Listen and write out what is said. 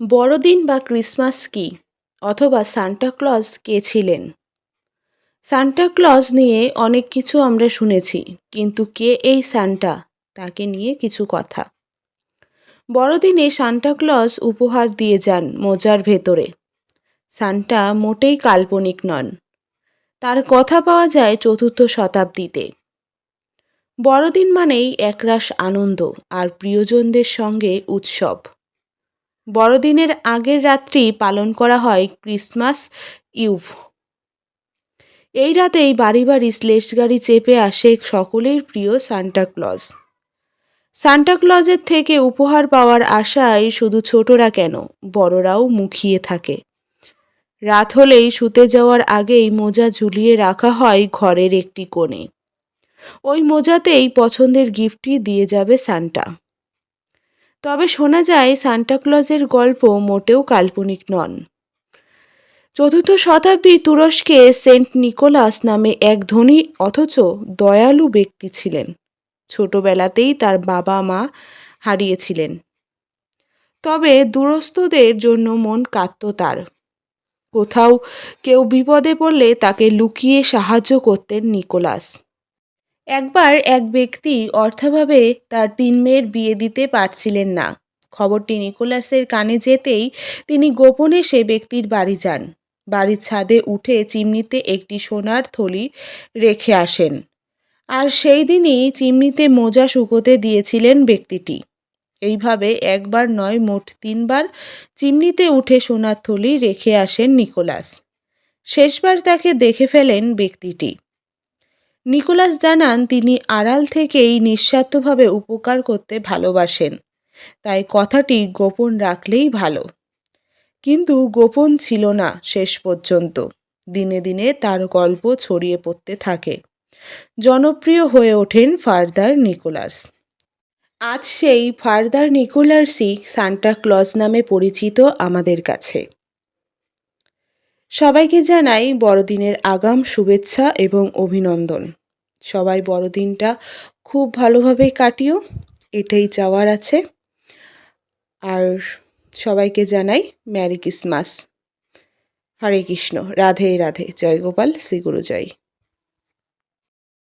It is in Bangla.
বড়দিন বা ক্রিসমাস কি? অথবা সান্টা ক্লজ কে ছিলেন? সান্টা ক্লজ নিয়ে অনেক কিছু আমরা শুনেছি, কিন্তু কে এই সান্টা? তাকে নিয়ে কিছু কথা। বড়দিনে সান্টা ক্লজ উপহার দিয়ে যান মোজার ভেতরে। সান্টা মোটেই কাল্পনিক নন। তার কথা পাওয়া যায় চতুর্থ শতাব্দীতে। বড়দিন মানেই একরাশ আনন্দ আর প্রিয়জনদের সঙ্গে উৎসব। বড়দিনের আগের রাত্রি পালন করা হয় ক্রিসমাস ইউভ। এই রাতেই বাড়ি বাড়ি স্লেশ গাড়ি চেপে আসে সকলের প্রিয় সান্টা ক্লজ। সান্টা ক্লজের থেকে উপহার পাওয়ার আশায় শুধু ছোটরা কেন, বড়রাও মুখিয়ে থাকে। রাত হলেই শুতে যাওয়ার আগেই মোজা ঝুলিয়ে রাখা হয় ঘরের একটি কোণে। ওই মোজাতেই পছন্দের গিফটটি দিয়ে যাবে সান্টা। তবে শোনা যায় সান্টাক্লজের গল্প মোটেও কাল্পনিক নন। চতুর্থ শতাব্দী তুরস্কে সেন্ট নিকোলাস নামে এক ধনী অথচ দয়ালু ব্যক্তি ছিলেন। ছোটবেলাতেই তার বাবা মা হারিয়েছিলেন। তবে দূরস্থদের জন্য মন কাঁদত তার। কোথাও কেউ বিপদে পড়লে তাকে লুকিয়ে সাহায্য করতেন নিকোলাস। একবার এক ব্যক্তি অর্থাভাবে তার তিন মেয়ের বিয়ে দিতে পারছিলেন না। খবরটি নিকোলাসের কানে যেতেই তিনি গোপনে সে ব্যক্তির বাড়ি যান। বাড়ির ছাদে উঠে চিমনিতে একটি সোনার থলি রেখে আসেন। আর সেই দিনই চিমনিতে মোজা শুকোতে দিয়েছিলেন ব্যক্তিটি। এইভাবে একবার নয়, মোট তিনবার চিমনিতে উঠে সোনার থলি রেখে আসেন নিকোলাস। শেষবার তাকে দেখে ফেলেন ব্যক্তিটি। নিকোলাস জানান, তিনি আড়াল থেকেই নিঃস্বার্থভাবে উপকার করতে ভালোবাসেন। তাই কথাটি গোপন রাখলেই ভালো। কিন্তু গোপন ছিল না শেষ পর্যন্ত। দিনে দিনে তার গল্প ছড়িয়ে পড়তে থাকে। জনপ্রিয় হয়ে ওঠেন ফারদার নিকোলাস। আজ সেই ফারদার নিকোলাসই সান্টা ক্লজ নামে পরিচিত আমাদের কাছে। সবাইকে জানাই বড়দিনের আগাম শুভেচ্ছা এবং অভিনন্দন। সবাই বড়দিনটা খুব ভালোভাবে কাটিও, এটাই চাওয়ার আছে। আর সবাইকে জানাই ম্যারি ক্রিসমাস। হরে কৃষ্ণ, রাধে রাধে, জয় গোপাল, শ্রী গুরু জয়।